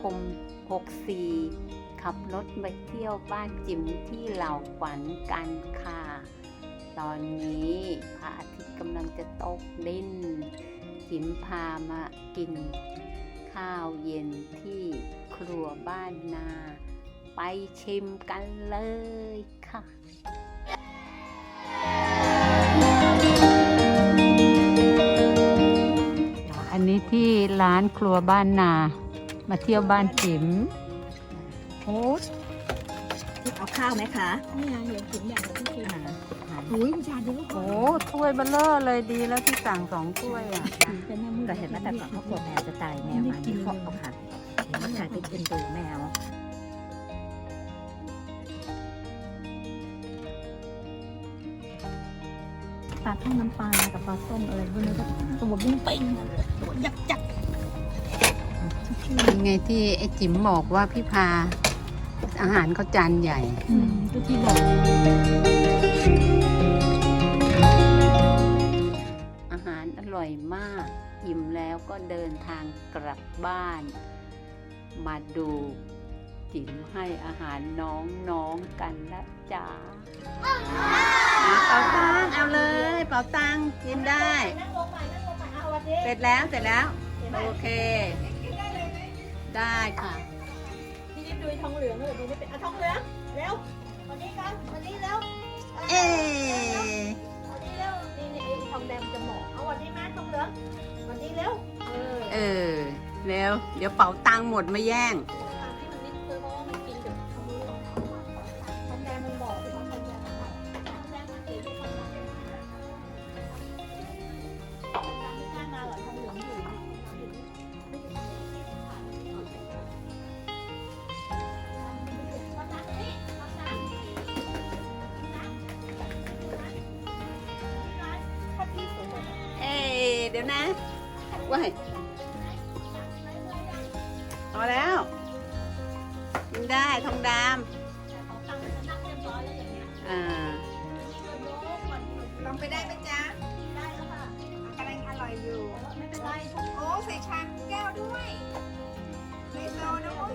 คม 64 ขับรถไปเที่ยวบ้านจิ๋มที่เหล่าขวัญกันค่ะ ตอนนี้พระอาทิตย์กำลังจะตกดิน จิ๋มพามากิน ข้าวเย็นที่ครัวบ้านนา ไปชิมกันเลยค่ะอันนี้ที่ร้านครัวบ้านนา มาเที่ยวบ้านจิ๋มโอ้เอาข้าวไหมคะ นี่ไงเดี๋ยวถึงอย่างที่กินอ่าอุ้ยผู้ชายดูลูกโอ้ถ้วยเบลเลอร์เลยดีแล้วที่สั่งสองถ้วยอะเป็นแม่มือแต่เห็นไหมแต่ก่อนเขากลัวแมวจะตายแมวมาที่เขาเอาค่ะเห็นไหมค่ะเป็นเป็นดูแมวปลาท่องน้ำปลากับปลาส้มอะไรพวกนี้ก็ตัวบุ้งปิ้งตัวยักษ์จัก เป็นไงที่ไอ้จิ๋มบอกว่าพี่พา อาหารเขาจานใหญ่ อืมก็ที่บอกอาหารอร่อยมากอิ่มแล้วก็เดินทางกลับบ้าน มาดูจิ๋มให้อาหารน้องๆกันนะจ๊ะอะเป่าตังเอาเลย เป่าตังกินได้เสร็จแล้วเสร็จแล้ว โอเค ได้ค่ะ พี่นิดดูทองเหลืองเลยดูไม่เป็นอะทองเหลืองเร็ววันนี้กันวันนี้เร็วเอ๊วันนี้เร็วนี่นี่ไอ้ทองแดงจะหมอกเอาวันนี้มาทองเหลืองวันนี้เร็วเออเออเร็วเดี๋ยวเป่าตังหมดมาแย่ง ดี๋ยวนะว้ายพอแล้วกินได้ทองดำอ่าลองไปได้ไหมจ๊ะกำลังอร่อยอยู่โอ้ใส่ชามแก้วด้วยไฮโซด้วย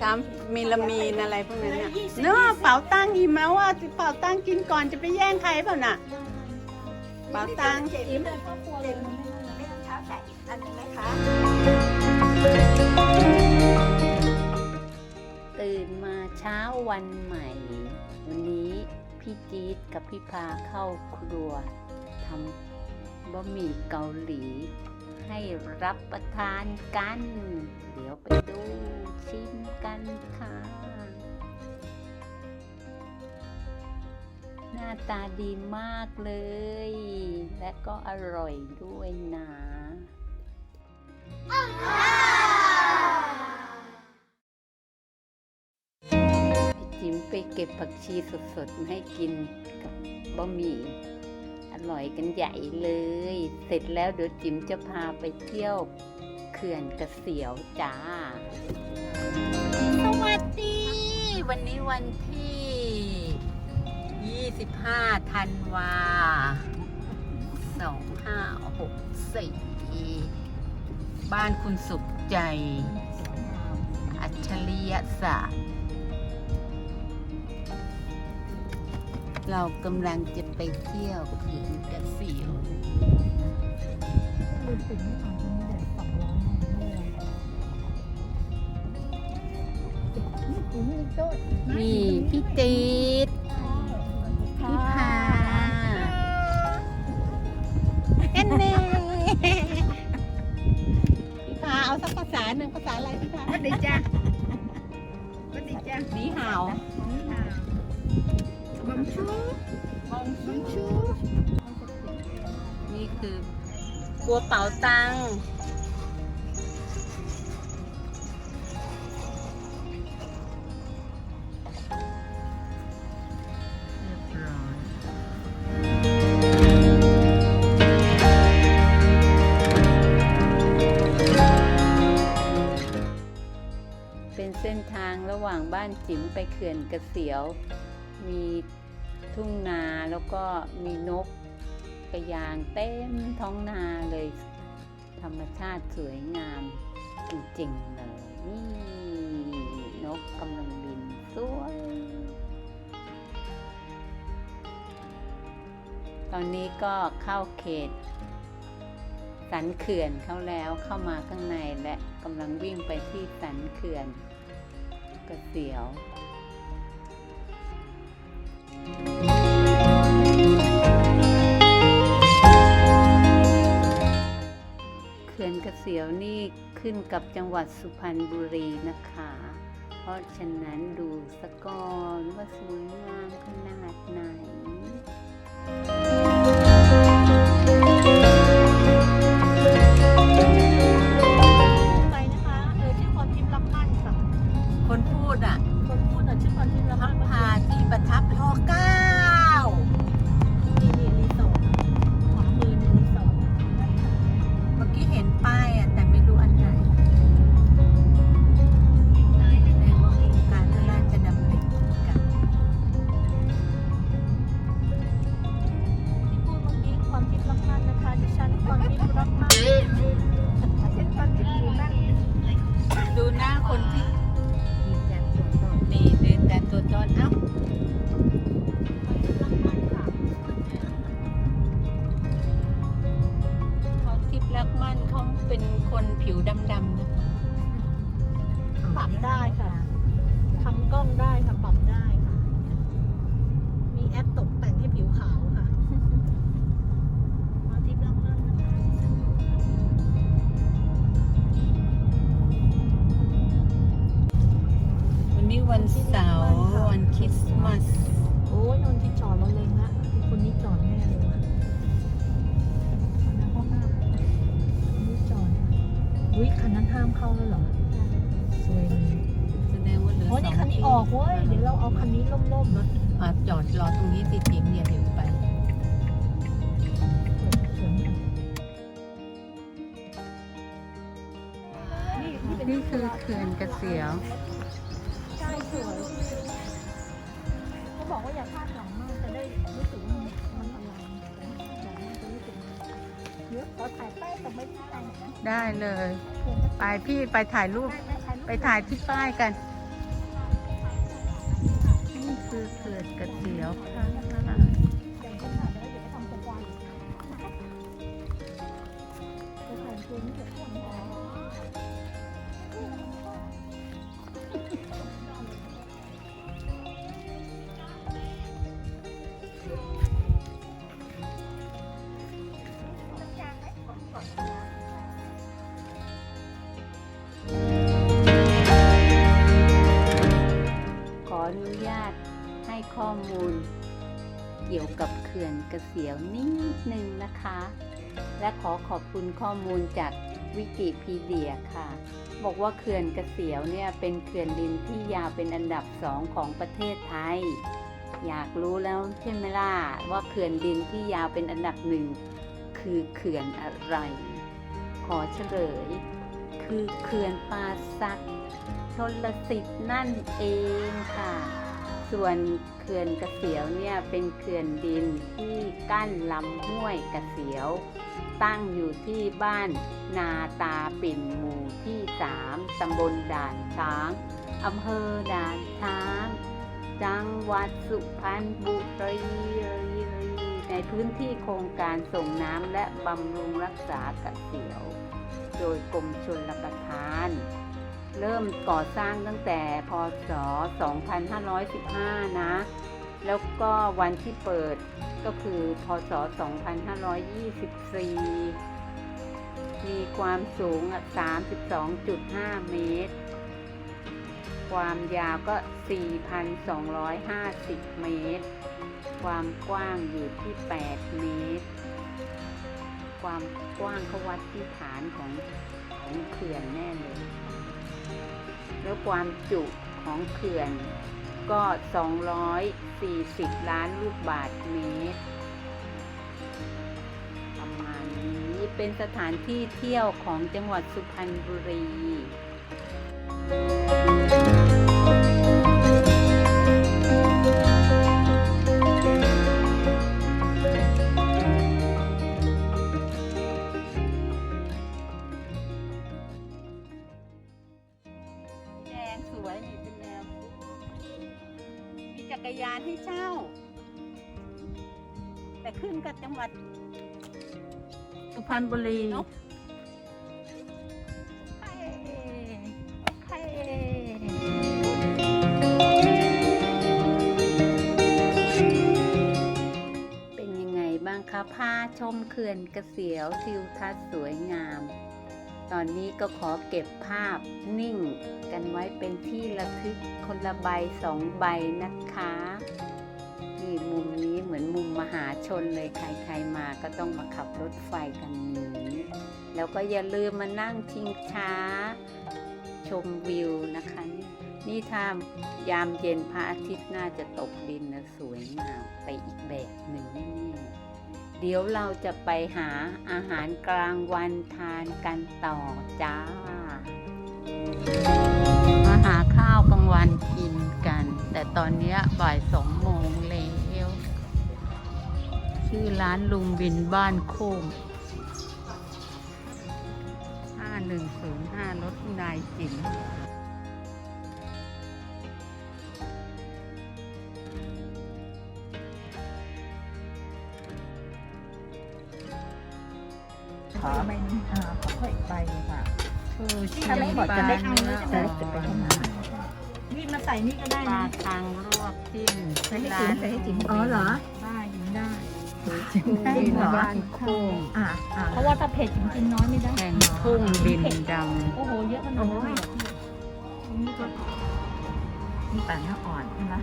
ชามมีลามีนอะไรพวกนั้นน่ะเนาะเป่าตังอิ่มแล้ว่าเป่าตังกินก่อนจะไปแย่งใครเปล่าน่ะ เป่าตังเจ็บอิ่มเลยครอบครัวเลยมันไม่น่ไม่ต้องเช้าแต่อีกอันหนึงไหมคะ ตื่นมาเช้าวันใหม่ วันนี้พี่จี๊ดกับพี่พาเข้าครัวทำบะหมี่เกาหลี ให้รับประทานกัน เดี๋ยวไปดูชิมกันค่ะ น้าตาดีมากเลย และก็อร่อยด้วยนะจิ๋มไปเก็บผักชีสดๆมาให้กินกับบะหมี่อร่อยกันใหญ่เลย เสร็จแล้วเดี๋ยวจิ๋มจะพาไปเที่ยวเขื่อนกระเสียวจ้า สวัสดี วันนี้วันที่ 25ธันวา2564 บ้านคุณสุขใจ อัจฉริยศาสตร์ เรากำลังจะไปเที่ยวเขื่อนกระสียวลืมปิดไม่ทันตรงนี้เดี๋ยวสองร้อยแน่นี่กูมีโต๊ด หนึ่งภาษาอะไรพี่พาสวัสดีจ้ะสวัสดีจ้ะนีห่าวบัมชูมองบัมชู นี่คือกัวเป๋าตังค์ รยางเต็มท้องนาเลย ธรรมชาติสวยงามจริงๆเลยนี่นกกำลังบินสวย ตอนนี้ก็เข้าเขต สันเขื่อนเข้าแล้วเข้ามาข้างในและกำลังวิ่งไปที่สันเขื่อนกระเสียว สียวนี่ขึ้นกับจังหวัดสุพรรณบุรีนะคะ เพราะฉะนั้นดูสะก่อนว่าสวยงาม ห้ามเข้าแล้วเหรอสวยเลยแสดงว่าเหลือโอ้ยสนี่องคันนี้ออกเว้ย เดี๋ยวเราเอาคันนี้ล่มๆรถอะจอดรอตรงนี้ติดจิ๋มเนี่ยเดี๋ยวไป นี่คือเขื่อนกระเสียว ใช่สวยเขาบอกว่าอย่าคาดหวังมากจะได้รู้สึกว่ามันอลังแต่อยากให้จะรู้สึกเยอะขอถ่ายแป้งกับไม่ถ่ายนะได้เลยเพื่อนก็ ไปพี่ไปถ่ายรูป ไปถ่ายที่ป้ายกัน นี่คือเขื่อนกระเสียวค่ะ เกี่ยวกับเขื่อนกระเสียวนิดนึงนะคะ และขอขอบคุณข้อมูลจากวิกิพีเดียค่ะ บอกว่าเขื่อนกระเสียวเนี่ยเป็นเขื่อนดินที่ยาวเป็นอันดับสองของประเทศไทย อยากรู้แล้วใช่ไหมล่ะว่าเขื่อนดินที่ยาวเป็นอันดับหนึ่งคือเขื่อนอะไร ขอเฉลย คือเขื่อนป่าสักชนลสิทธิ์นั่นเองค่ะ ส่วนเขื่อนกระเสียวเนี่ยเป็นเขื่อนดินที่กั้นลำห้วยกระเสียว ตั้งอยู่ที่บ้านนาตาปิ่นหมู่ที่ 3 ตำบลด่านช้าง อำเภอด่านช้าง จังหวัดสุพรรณบุรีในพื้นที่โครงการส่งน้ำและบำรุงรักษากระเสียว โดยกรมชลประทาน เริ่มก่อสร้างตั้งแต่พศ 2515 นะ แล้วก็วันที่เปิดก็คือพศ 2524 มีความสูง 32.5 เมตร ความยาวก็ 4,250 เมตร ความกว้างอยู่ที่ 8 เมตร ความกว้างเขาวัดที่ฐานของของเขื่อนแน่เลย แล้วความจุของเขื่อนก็ 240 ล้านลูกบาทเมตร ประมาณนี้เป็นสถานที่เที่ยวของจังหวัดสุพรรณบุรี งสวยนี่เป็นแนว มีจักรยานให้เช่า แต่ขึ้นกับจังหวัดสุพรรณบุรีเป็นยังไงบ้างคะผ้าชมเขื่อนกระเสียวทิวทัศน์สวยงาม ตอนนี้ก็ขอเก็บภาพนิ่ง กันไว้เป็นที่ระทึกคนละใบสองใบนะคะนี่มุมนี้เหมือนมุมมหาชนเลยใครๆมาก็ต้องมาขับรถไฟกันนี้ แล้วก็อย่าลืมมานั่งชิงช้า ชมวิวนะคะ นี่ถ้ายามเย็นพระอาทิตย์น่าจะตกดินนะสวยงามไปอีกแบบหนึ่งแน่ๆเดี๋ยวเราจะไปหาอาหารกลางวันทานกันต่อจ้ามา หาข้าวกลางวันกินกัน แต่ตอนนี้บ่ายสองโมงแล้วชื่อร้านลุงบินบ้านโค้ง5105รถนายจิ๋มขอใบนี้อ่าขออีกใบค่ะ ชูชีถ้าไม่หมดจะได้เอาปลแล้วใช่ไหมจะไปทำงานนี่มาใส่นี่ก็ได้ปลานะทางลวกจิ้มใส่ให้จิ๋มใส่ให้จิ๋มอ๋อเหรอ ได้ยิงได้กุ้งได้บินเหรอ บ้านโค้งอ่าอ่าเพราะว่าถ้าเผ็ดกินน้อยไม่ได้แข่งกุ้งบินดโอ้โหเยอะขนาดนั้นเลยเหรอพี่นี่ก็นี่ปลาเนื้ออ่อนใช่ไหม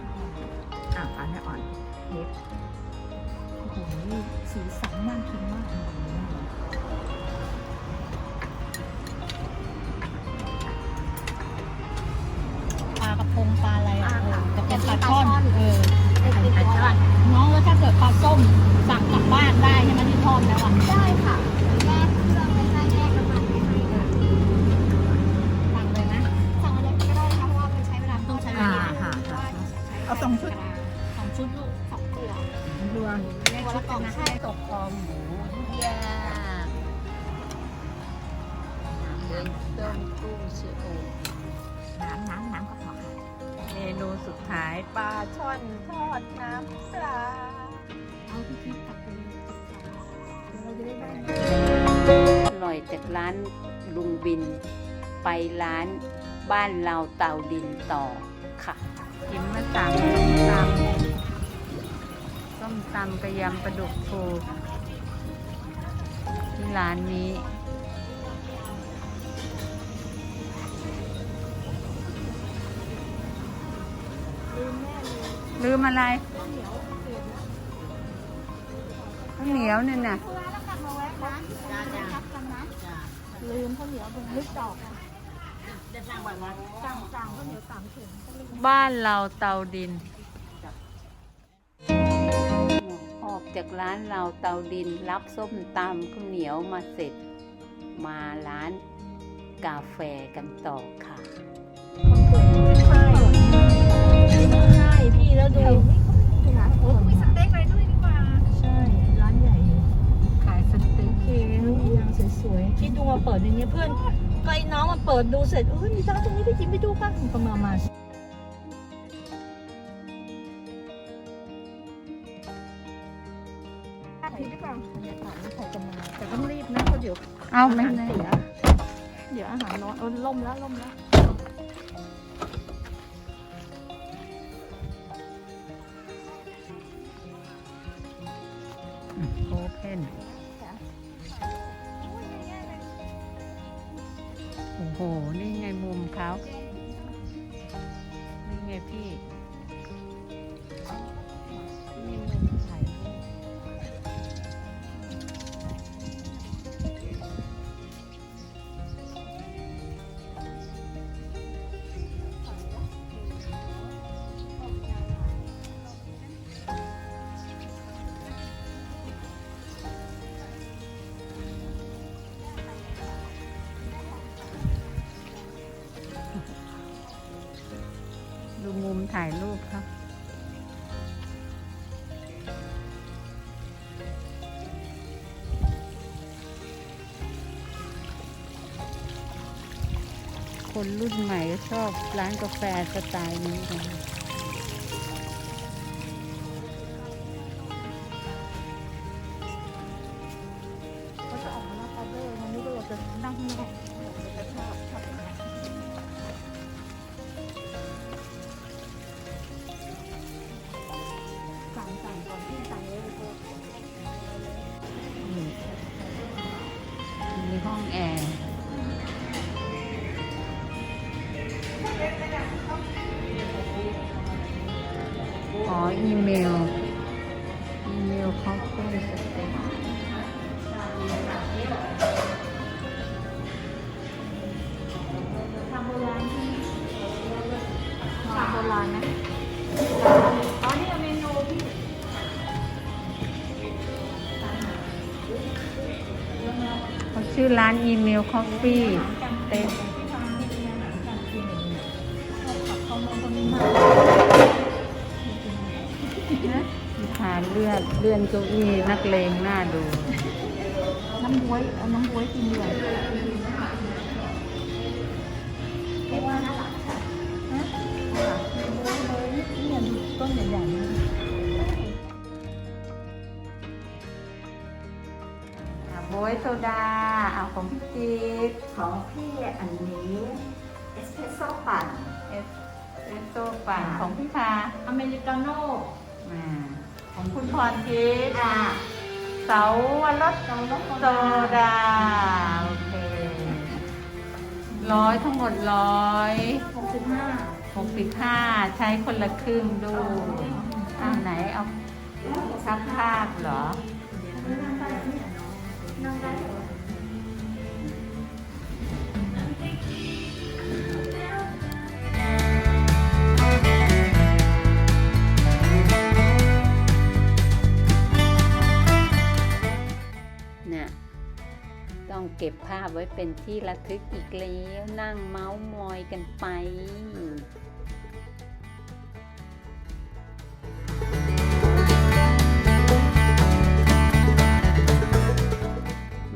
อ่าปลาเนื้ออ่อนเล็บโอ้โหนี่สีสันน่ากินม พงปลาอะไรอะเออจะเป็นปลาช่อนเออปลาช่อน น้องแล้วถ้าเกิดปลาส้มสั่งกลับบ้านได้ใช่ไหมที่ทอดแล้วอะ ได้ค่ะ ปลาช่อนทอดน้ำปลา เอาที่คิดกลับไปเราจะได้ได้อร่อยจากร้านลุงบิน ไปร้านบ้านเราเตาดินต่อค่ะกินมาสั่งตำส้มตำกระยำปลาดุกฟูที่ร้านนี้ ลืมอะไรข้าวเหนียวเนี่ยน่ะลืมข้าวเหนียวเป็นนึกดอกบ้าวเหนียวสามถุงบ้านเราเตาดิน ออกจากร้านเราเตาดินรับส้มตำข้าวเหนียวมาเสร็จ มาร้านกาแฟกันต่อค่ะ แล้วดูโอ้มีสเต็กอะไรด้วยดีกว่า ใช่ ร้านใหญ่ ขายสเต็กโอเคยังสวยๆคิดดูมาเปิดอย่างเงี้ยเพื่อนก็ไอ้น้องมาเปิดดูเสร็จเออมีร้านตรงนี้ไปกินไปดูกันประมาณมาทีดีกว่าบรรยากาศไม่ใครจะมาแต่ต้องรีบนะเพราะเดี๋ยวเอาไม่อาหารได้เสียเดี๋ยวอาหารร้อนเออล่มแล้วล่มแล้ว คนรุ่นใหม่ก็ชอบร้านกาแฟสไตล์นี้กัน ชื่อร้านอีเมลคอฟฟี่เต็มขามาคนนี้มาหาเลื่อนเลื่อนเก้าอี้นักเลงหน้าดู น้ำบวยเอาน้ำบวยกินด้วยเรียกว่าน่ารักค่ะฮะบวยเลยต้นใหญ่ๆนี่อะโบยโซดา ของพี่จี๊ดของพี่อันนี้เอสเปรสโซ่ปั่นเอสเอสโซปั่นของพี่พาอเมริกาโน่อ่าของคุณพรทิพย์อ่าเสาวรสเกาลัดโซดาโอเคร้อยทั้งหมดร้อยหกสิบห้าหกสิบห้าใช้คนละครึ่งดูอ่าไหนเอาซักภาพเหรอนั่งได้ ไว้เป็นที่ระทึกอีกแล้วนั่งเมาส์มอยกันไป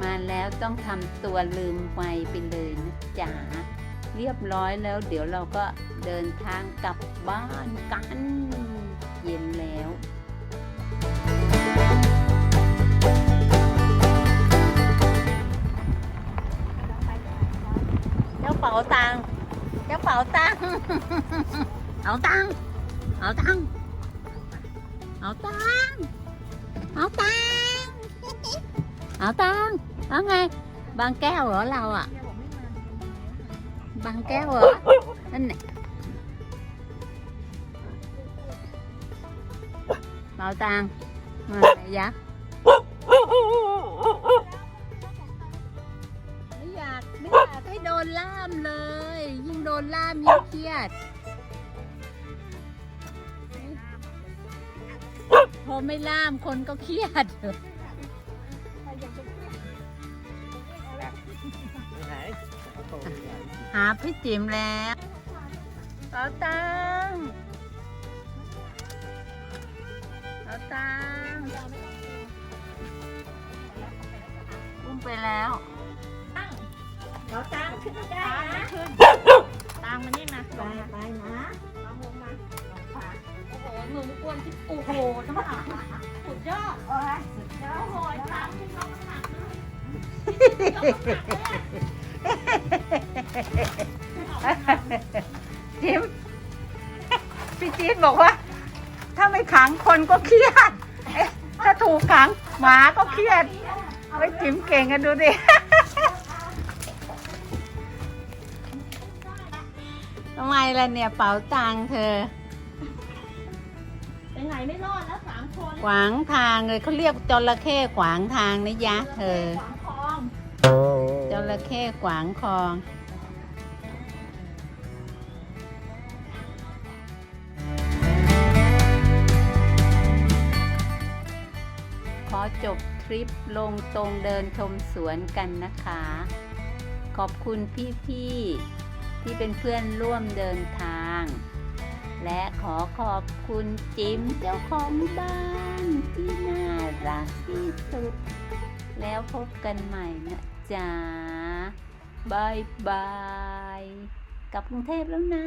มาแล้วต้องทำตัวลืมไวไปเลยนะจ๊ะเรียบร้อยแล้วเดี๋ยวเราก็เดินทางกลับบ้านกัน เย็น นั่นไหนะเป๋าตังค์มายักษ์ไม่อยากไม่อยากให้โดนล่ามเลย ยิ่งโดนล่ามยิ่งเครียด พอไม่ล่ามคนก็เครียดหาพี่จิ๋มแล้วเป๋าตังค์เป๋าตังค์อุ้มไปแล้ว เราตังขึ้นได้นะขึ้นตามมานี่มาไปไปนะโอ้โหมือไม่กวนที่โอ้โหน้ำหนั จิ๋มพี่จี๊ดบอกว่า ถ้าไม่ขังคนก็เครียดเอ๊ะถ้าถูกขังหมาก็เครียดไว้จิ๋มเก่งกันดูดิทำไมล่ะเนี่ยเป๋าตังค์เธอไปไหนไม่รอดแล้วสามคน ขวางทางเลยเขาเรียกจระเข้ขวางทางนะยะเธอสองคลองจ ระเข้ขวางคลองขอจบทริปลงตรงเดินชมสวนกันนะคะ ขอบคุณพี่ ๆ ที่เป็นเพื่อนร่วมเดินทาง และขอขอบคุณจิมเจ้าของบ้านที่น่ารักที่สุด แล้วพบกันใหม่นะจ๊ะ บายบาย กลับกรุงเทพแล้วนะ